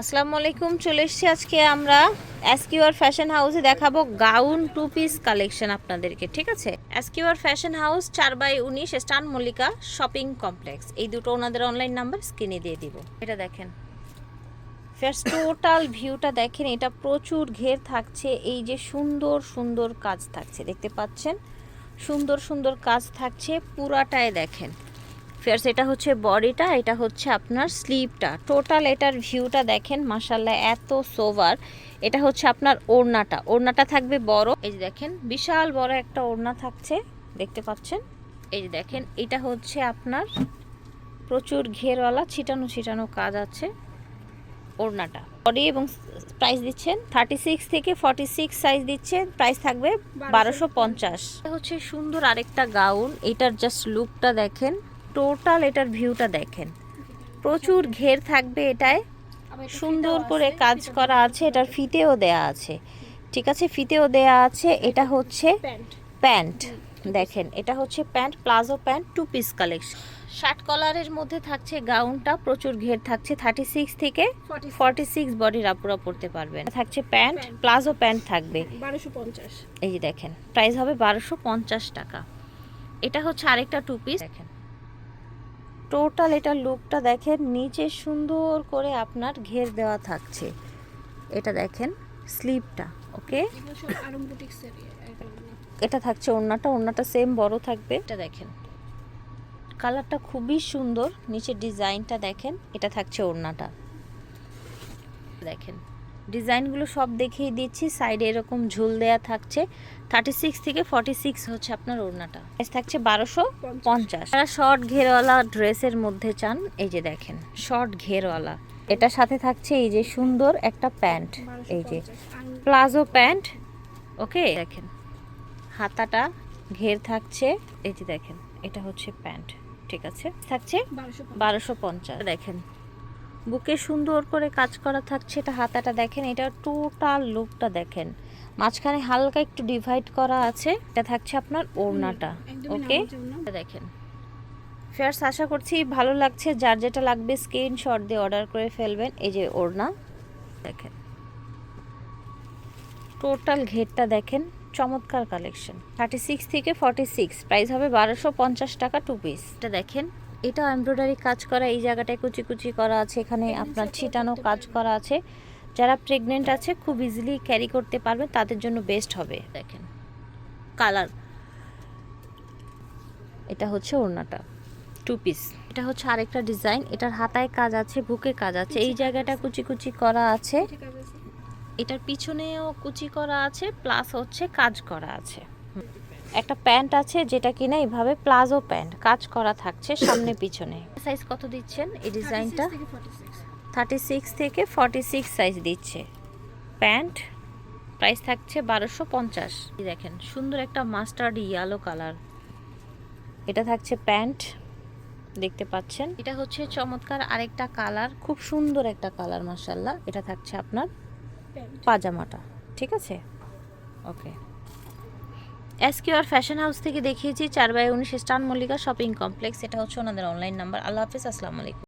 আসসালামু আলাইকুম, চলে এসেছি আজকে আমরা এসকিউআর ফ্যাশন হাউসে দেখাবো গাউন টু পিস কালেকশন আপনাদেরকে, ঠিক আছে? এসকিউআর ফ্যাশন হাউস চার বাই উনিশ, স্টান মল্লিকা শপিং কমপ্লেক্স এই দুটো ওনাদের অনলাইন নাম্বার স্ক্রিনে দিয়ে দিব। এটা দেখেন। ফার্স্ট টোটাল ভিউটা দেখেন, এটা প্রচুর ঘের থাকছে, এই যে সুন্দর সুন্দর কাজ থাকছে, দেখতে পাচ্ছেন? সুন্দর সুন্দর কাজ থাকছে পুরাটায় দেখেন। ফেয়ার্স এটা হচ্ছে বডিটা এটা হচ্ছে আপনার স্লিভটা টোটাল এটার ভিউটা দেখেন মাসাল্লাহ এত সোভার এটা হচ্ছে আপনার ওড়নাটা। ওড়নাটা থাকবে বড়। এই যে দেখেন বিশাল বড় একটা ওড়না থাকছে দেখতে পাচ্ছেন? এই যে দেখেন এটা হচ্ছে আপনার প্রচুর ঘেরওয়ালা ছিটানো ছিটানো কাজ আছে ওড়নাটা। বডি এবং প্রাইস দিচ্ছেন থার্টি সিক্স থেকে ফর্টি সিক্স সাইজ দিচ্ছে প্রাইস থাকবে বারোশো পঞ্চাশ। হচ্ছে সুন্দর আরেকটা গাউন এটার জাস্ট লুকটা দেখেন। টোটাল এটার ভিউটা দেখেন। প্রচুর ঘের থাকবে এটায়। সুন্দর করে কাজ করা আছে এটার ফিতেও দেয়া আছে। ঠিক আছে ফিতেও দেয়া আছে এটা হচ্ছে প্যান্ট। দেখেন এটা হচ্ছে pant palazzo pant two piece collection. Shirt কলারের মধ্যে থাকছে গাউনটা প্রচুর ঘের থাকছে থার্টি সিক্স থেকে ফর্টি সিক্স বডির আপুরা পড়তে পারবেন থাকছে প্যান্ট প্লাজো প্যান্ট থাকবে। বারোশো পঞ্চাশ। এই দেখেন প্রাইস হবে বারোশো পঞ্চাশ টাকা। এটা হচ্ছে আরেকটা টু পিস দেখেন টোটাল এটা লুকটা দেখেন, নিচে সুন্দর করে আপনার ঘের দেওয়া থাকছে। এটা দেখেন, স্লিপটা, ওকে? এটা থাকছে ওড়নাটা ওড়নাটা সেম বড় থাকবে। এটা দেখেন, কালারটা খুবই সুন্দর, নিচের ডিজাইনটা দেখেন, এটা থাকছে ওড়নাটা। দেখেন। ডিজাইনগুলো সব দেখিয়ে দিচ্ছি। সাইডে এরকম ঝুল দেয়া থাকছে। থার্টি সিক্স থেকে ফর্টি সিক্স হচ্ছে আপনার ওড়নাটা। প্রাইস থাকছে বারোশো পঞ্চাশ। যারা শর্ট ঘেরওয়ালা ড্রেসের মধ্যে চান এই যে দেখেন শর্ট ঘেরওয়ালা। এটার সাথে থাকছে এই যে সুন্দর একটা প্যান্ট এই যে। Palazzo pant okay? দেখেন হাতাটা ঘের থাকছে এই যে দেখেন এটা হচ্ছে প্যান্ট ঠিক আছে? থাকছে বারোশো পঞ্চাশ। দেখেন বুকে সুন্দর করে কাজ করা থাকছে এটা হাতাটা দেখেন এটা টোটাল লুকটা দেখেন। মাঝখানে হালকা একটু ডিভাইড করা আছে এটা থাকছে আপনার ওড়নাটা ওকে দেখেন। ফেয়ার্স আশা করছি ভালো লাগছে যার যেটা লাগবে স্ক্রিনশট দিয়ে অর্ডার করে ফেলবেন এই যে ওড়না দেখেন। টোটাল ঘেরটা দেখেন চমৎকার কালেকশন থার্টি সিক্স থেকে ফর্টি সিক্স প্রাইস হবে বারোশো পঞ্চাশ টাকা টু পিস এটা দেখেন। এটা এমব্রয়ডারি কাজ করা, এই জায়গাটায় কুচি কুচি করা আছে, এখানে আপনার ছিটানো কাজ করা আছে। যারা প্রেগনেন্ট আছে, খুব ইজিলি ক্যারি করতে পারবে, তাদের জন্য বেস্ট হবে। দেখেন কালার এটা হচ্ছে ওড়নাটা টু পিস এটা হচ্ছে আরেকটা ডিজাইন এটার হাতায় কাজ আছে, বুকে কাজ আছে, এই জায়গাটা কুচি কুচি করা আছে। এটার পিছনেও কুচি করা আছে প্লাস হচ্ছে কাজ করা আছে। একটা প্যান্ট আছে যেটা কিনা এইভাবে প্লাজো প্যান্ট কাজ করা থাকছে সামনে পিছনে। সাইজ কত দিচ্ছেন এই ডিজাইনটা? 36 থেকে 46 থার্টি সিক্স থেকে ফর্টি সিক্স সাইজ দিচ্ছে। প্যান্ট প্রাইস থাকছে বারোশো পঞ্চাশ। দেখেন সুন্দর একটা মাস্টার্ড ইয়েলো কালার এটা থাকছে প্যান্ট দেখতে পাচ্ছেন? এটা হচ্ছে চমৎকার আরেকটা কালার খুব সুন্দর একটা কালার মাসাল্লাহ এটা থাকছে আপনার পাজামাটা ঠিক আছে? ওকে এসকিউআর ফ্যাশন হাউস থেকে দেখিয়েছি চার বাই উনিশ স্টান মল্লিকা শপিং কমপ্লেক্স এটা হচ্ছে ওনাদের অনলাইন নাম্বার আল্লাহ হাফিজ, আসসালামু আলাইকুম।